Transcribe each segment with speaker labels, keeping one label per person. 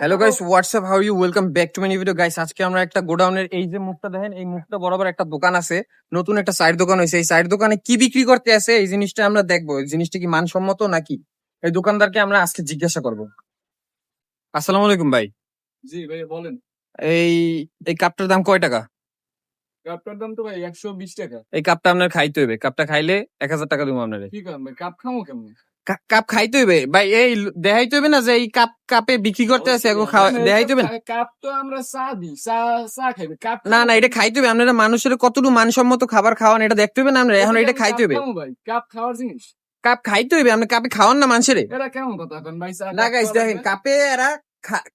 Speaker 1: Hello guys what's up how you welcome back to my video guys আজকে আমরা একটা গোডাউনের এই যে মুখটা দেখেন এই মুখটা বরাবর একটা দোকান আছে। নতুন একটা সাইড দোকান হয়েছে। এই সাইড দোকানে কি বিক্রি করতে আছে এই জিনিসটা আমরা দেখব। এই জিনিসটা কি মানসম্মত নাকি? এই দোকানদারকে আমরা আজকে জিজ্ঞাসা করব। আসসালামু আলাইকুম ভাই।
Speaker 2: জি ভাই বলেন।
Speaker 1: এই এই কাপটার দাম কয় টাকা?
Speaker 2: কাপটার দাম তো ভাই একশো বিশ টাকা।
Speaker 1: এই কাপটা আপনার খাইতে হইবে। কাপটা খাইলে এক হাজার টাকা দেবো আপনার।
Speaker 2: কি কাপ খামো কেমন?
Speaker 1: কাপ খাইতে হইবে। ভাই এই দেখাইতে হইবে না যে এই কাপ কাপে বিক্রি করতে আছে এখন খাওয়া দেখাইতে হইবে না?
Speaker 2: কাপ তো আমরা চা দিই চা চা খাইবে কাপ
Speaker 1: না না এটা খাইতে হবে আপনারা মানুষের কতটুকু মানসম্মত খাবার খাওয়ান এটা দেখতে হবে না? আমরা এখন এটা খাইতে
Speaker 2: ভাই কাপ খাওয়ার জিনিস।
Speaker 1: কাপ খাইতে হবে আপনি কাপে খাওয়ান না মানুষের?
Speaker 2: এটা কেমন কথা এখন ভাই চা
Speaker 1: না গাইস দেখেন কাপে এরা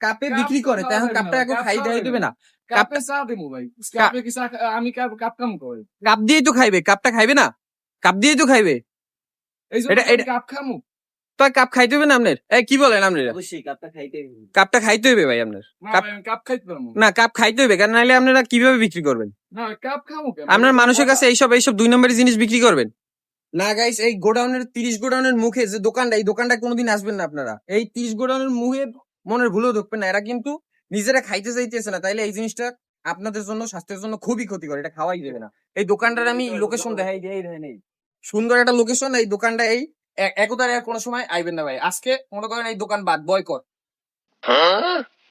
Speaker 1: কাপে বিক্রি করে তাই এখন কাপটা এখন খাই দেখাই না।
Speaker 2: কাপে চা ভাই কাপে কি আমি কাপ কাপ কাম করি
Speaker 1: কাপ দিয়েই তো খাইবে কাপটা খাইবে না? কাপ দিয়েই তো খাইবে
Speaker 2: এই জন্য
Speaker 1: এটা-
Speaker 2: আমি
Speaker 1: এটা-
Speaker 2: কাপ খামু।
Speaker 1: তো কাপ খাইতে হবে না আপনার? এই কি বলেন আপনার?
Speaker 3: অবশ্যই কাপটা খাইতে হবে।
Speaker 1: কাপটা খাইতে হবে ভাই আপনার।
Speaker 2: না
Speaker 1: কাপ-
Speaker 2: খাইতে পারব
Speaker 1: না। কাপ খাইতে হবে কারণ নাহলে আপনারা কীভাবে বিক্রি করবেন?
Speaker 2: না কাপ খামু
Speaker 1: আপনার মানুষের কাছে এইসব এইসব দুই নম্বরের জিনিস বিক্রি করবেন? না গাইস এই গোডাউনের তিরিশ গোডাউনের মুখে যে দোকানটা এই দোকানটা কোনোদিন আসবেন না আপনারা। এই তিরিশ গোডাউনের মুখে মনের ভুলেও ঢুকবেন না। এরা কিন্তু নিজেরা খাইতে চাইতেছে না। তাইলে এই জিনিসটা আপনাদের জন্য স্বাস্থ্যের জন্য খুবই ক্ষতিকর। এটা খাওয়াই যাবে না। এই দোকানটার আমি লোকেশন দেখাই দিই এই দেখেন এই সুন্দর একটা লোকেশন এই দোকানটা এই একতারে আর কোনো সময় আইবেন না ভাই। আজকে মনে করেন এই দোকান বাদ বয়কট